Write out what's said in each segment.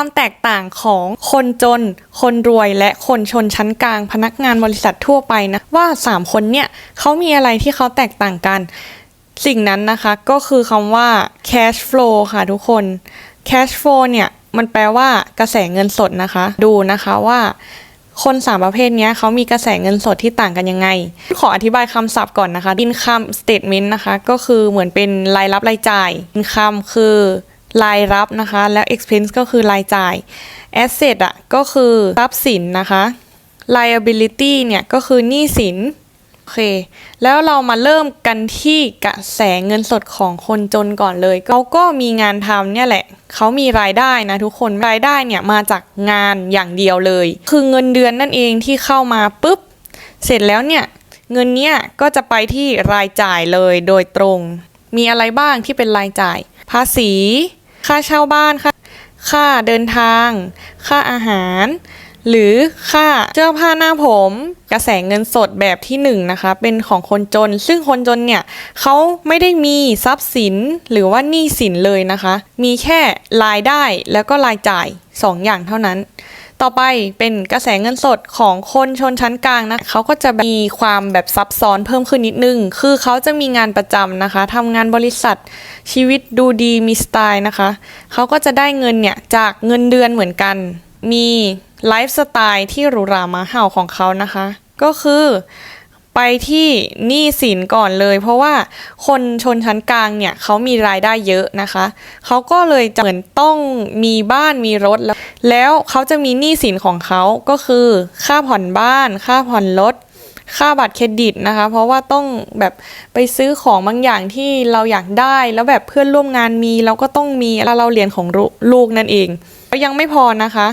ความแตกต่างของคนจน คนรวยและคนชนชั้นกลางพนักงานบริษัททั่วไปนะ ว่า 3 คนเนี่ยเขามีอะไรที่เขาแตกต่างกัน สิ่งนั้นนะคะก็คือคำว่า cash flow ค่ะทุกคน cash flow เนี่ย มันแปลว่ากระแสเงินสดนะคะ ดูนะคะว่าคนสามประเภทนี้เขามีกระแสเงินสดที่ต่างกันยังไง ขออธิบายคำศัพท์ก่อนนะคะ income statement นะคะ ก็คือเหมือนเป็นรายรับรายจ่าย income คือ รายรับนะคะ แล้ว expense ก็คือรายจ่าย asset อะก็คือทรัพย์สินนะคะ liability เนี่ยก็คือหนี้สินโอเค แล้วเรามาเริ่มกันที่กระแสเงินสดของคนจนก่อนเลยเขาก็มีงานทำเนี่ยแหละ เขามีรายได้นะทุกคนรายได้เนี่ยมาจากงานอย่างเดียวเลย คือเงินเดือนนั่นเองที่เข้ามาปุ๊บ เสร็จแล้วเนี่ยเงินเนี่ยก็จะไปที่รายจ่ายเลยโดยตรง มีอะไรบ้างที่เป็นรายจ่าย ภาษี ค่าเช่าบ้านค่าค่าเดินทาง ค่าอาหาร หรือค่าเสื้อผ้าหน้าผม กระแสเงินสดแบบที่หนึ่งนะคะเป็นของคนจน ซึ่งคนจนเนี่ยเขาไม่ได้มีทรัพย์สินหรือว่าหนี้สินเลยนะคะ มีแค่รายได้แล้วก็รายจ่ายสองอย่างเท่านั้น ต่อไปเป็นกระแสเงินสดของคนชนชั้นกลางนะเขาก็จะมีความแบบซับซ้อนเพิ่มขึ้นนิดนึง คือเขาจะมีงานประจำนะคะทำงานบริษัทชีวิตดูดีมีสไตล์นะคะเขาก็จะได้เงินเนี่ยจากเงินเดือนเหมือนกัน มี ไลฟ์สไตล์ที่หรูหรามาเห่าของเขานะคะ ก็คือไปที่หนี้สินก่อนเลย เพราะว่าคนชนชั้นกลางเนี่ยเขามีรายได้เยอะนะคะ เขาก็เลยเหมือนต้องมีบ้านมีรถแล้ว แล้วเขาจะมีหนี้สินของเขาก็คือค่าผ่อนบ้าน ค่าผ่อนรถค่าบัตรเครดิตนะคะ เพราะว่าต้องแบบไปซื้อของบางอย่างที่เราอยากได้ แล้วแบบเพื่อนร่วมงานมีเราก็ต้องมีแล้วเราเรียนของลูลูกนั่นเองก็ยังไม่พอนะคะ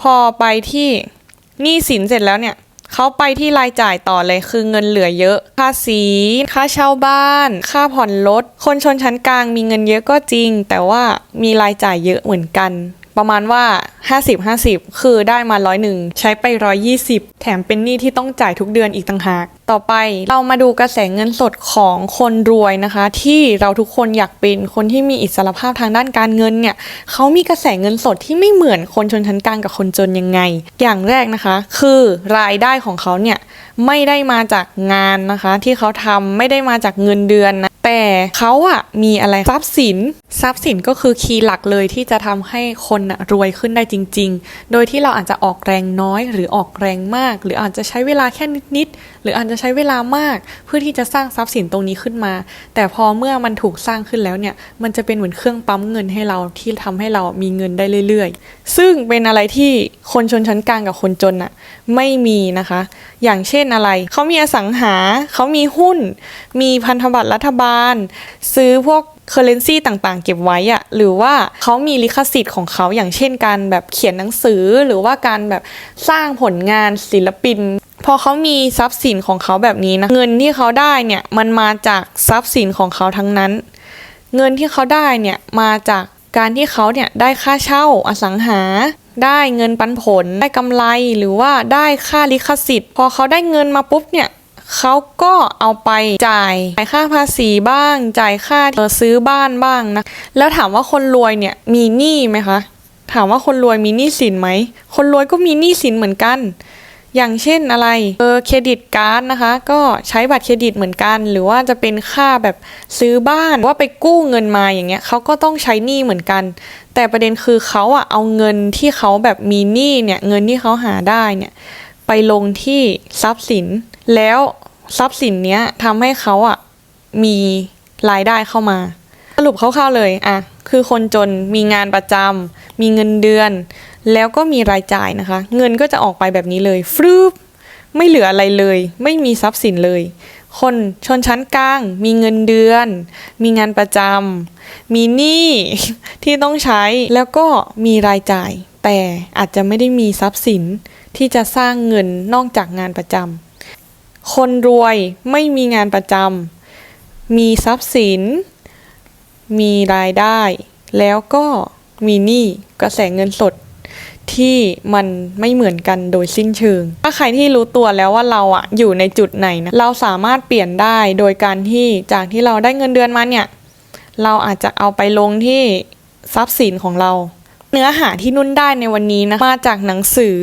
พอไปที่หนี้สินเสร็จแล้วเนี่ยเขาไปที่รายจ่ายต่อเลยคือเงินเหลือเยอะ ภาษี ค่าเช่าบ้าน ค่าผ่อนรถ คนชนชั้นกลางมีเงินเยอะก็จริง แต่ว่ามีรายจ่ายเยอะเหมือนกัน ประมาณว่า 50 50 คือได้มาร้อยหนึ่งใช้ไป 120 แถมเป็นหนี้ที่ต้องจ่ายทุกเดือนอีกต่างหาก ต่อไปเรามาดูกระแสเงินสดของคนรวยนะคะ ที่เราทุกคนอยากเป็นคนที่มีอิสรภาพทางด้านการเงินเนี่ยเขามีกระแสเงินสดที่ไม่เหมือนคนชนชั้นกลางกับคนจนยังไง อย่างแรกนะคะ คือรายได้ของเขาเนี่ยไม่ได้มาจากงานนะคะ ที่เขาทำไม่ได้มาจากเงินเดือนนะแต่ เขาอะมีอะไรทรัพย์สิน ทรัพย์สินก็คือคีย์หลักเลยที่จะทำให้คนน่ะรวยขึ้นได้จริง ๆ โดยที่เราอาจจะออกแรงน้อยหรือออกแรงมาก หรืออาจจะใช้เวลาแค่นิดๆหรืออาจจะใช้เวลามาก เพื่อที่จะสร้างทรัพย์สินตรงนี้ขึ้นมา แต่พอเมื่อมันถูกสร้างขึ้นแล้วเนี่ยมันจะเป็นเหมือนเครื่องปั๊มเงินให้เราที่ทำให้เรามีเงินได้เรื่อย ๆ ซึ่งเป็นอะไรที่คนชนชั้นกลางกับคนจนอะไม่มีนะคะ อย่างเช่นอะไร เขามีอสังหา เขามีหุ้น มีพันธบัตรรัฐบาลซื้อพวกเคอร์เรนซีต่างๆ เก็บไว้อะหรือว่าเขามีลิขสิทธิ์ของเขาอย่างเช่นการแบบเขียนหนังสือหรือว่าการแบบสร้างผลงานศิลปิน พอเขามีทรัพย์สินของเขาแบบนี้นะเงินที่เขาได้เนี่ยมันมาจากทรัพย์สินของเขาทั้งนั้น เงินที่เขาได้เนี่ยมาจากการที่เขาเนี่ยได้ค่าเช่าอสังหา ได้เงินปันผล ได้กำไรหรือว่าได้ค่าลิขสิทธิ์ พอเขาได้เงินมาปุ๊บเนี่ย เขาก็เอาไปจ่ายจ่ายค่าภาษีบ้าง จ่ายค่าซื้อบ้านบ้างนะ แล้วถามว่าคนรวยเนี่ยมีหนี้ไหมคะ ถามว่าคนรวยมีหนี้สินไหม คนรวยก็มีหนี้สินเหมือนกัน อย่างเช่นอะไร เออเครดิตการ์ดนะคะ ก็ใช้บัตรเครดิตเหมือนกัน หรือว่าจะเป็นค่าแบบซื้อบ้านว่าไปกู้เงินมาอย่างเงี้ยเขาก็ต้องใช้หนี้เหมือนกัน แต่ประเด็นคือเขาอะเอาเงินที่เขาแบบมีหนี้เนี่ย เงินที่เขาหาได้เนี่ย ไปลงที่ทรัพย์สินแล้ว ทรัพย์สินเนี้ยทำให้เขาอะมีรายได้เข้ามา สรุปคร่าวๆเลยอะคือคนจนมีงานประจำมีเงินเดือน แล้วก็มีรายจ่ายนะคะ เงินก็จะออกไปแบบนี้เลยฟรึบไม่เหลืออะไรเลย ไม่มีทรัพย์สินเลย คนชนชั้นกลาง มีเงินเดือน มีงานประจำมีหนี้ที่ต้องใช้แล้วก็มีรายจ่าย แต่อาจจะไม่ได้มีทรัพย์สินที่จะสร้างเงินนอกจากงานประจำ คนรวยไม่มีงานประจำ มีทรัพย์สิน มีรายได้ แล้วก็มีหนี้กระแสเงินสดที่มันไม่เหมือนกันโดยสิ้นเชิง ถ้าใครที่รู้ตัวแล้วว่าเราอะอยู่ในจุดไหนนะ เราสามารถเปลี่ยนได้โดยการที่จากที่เราได้เงินเดือนมาเนี่ย เราอาจจะเอาไปลงที่ทรัพย์สินของเรา เนื้อหาที่นุ่นได้ในวันนี้นะ มาจากหนังสือ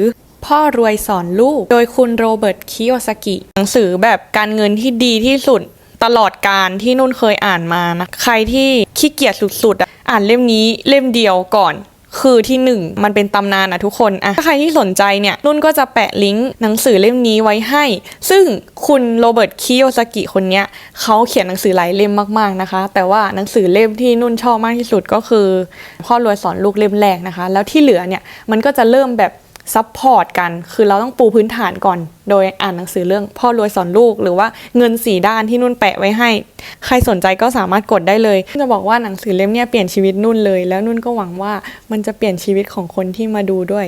พ่อรวยสอนลูก โดยคุณโรเบิร์ตคิโอซากิ หนังสือแบบการเงินที่ดีที่สุดตลอดการที่นุ่นเคยอ่านมานะ ใครที่ขี้เกียจสุดๆอะอ่านเล่มนี้เล่มเดียวก่อน คือที่หนึ่งมันเป็นตำนานนะทุกคนอะถ้าใครที่สนใจเนี่ยนุ่นก็จะแปะลิงก์หนังสือเล่มนี้ไว้ให้ ซึ่งคุณโรเบิร์ตคิโอซากิคนเนี้ยเขาเขียนหนังสือหลายเล่มมากๆนะคะ แต่ว่าหนังสือเล่มที่นุ่นชอบมากที่สุดก็คือพ่อรวยสอนลูกเล่มแรกนะคะ แล้วที่เหลือเนี่ยมันก็จะเริ่มแบบ ซัพพอร์ตกัน คือเราต้องปูพื้นฐานก่อน โดยอ่านหนังสือเรื่องพ่อรวยสอนลูก หรือว่าเงินสีด้านที่นุ่นแปะไว้ให้ ใครสนใจก็สามารถกดได้เลย จะบอกว่าหนังสือเล่มนี้เปลี่ยนชีวิตนุ่นเลย แล้วนุ่นก็หวังว่ามันจะเปลี่ยนชีวิตของคนที่มาดูด้วย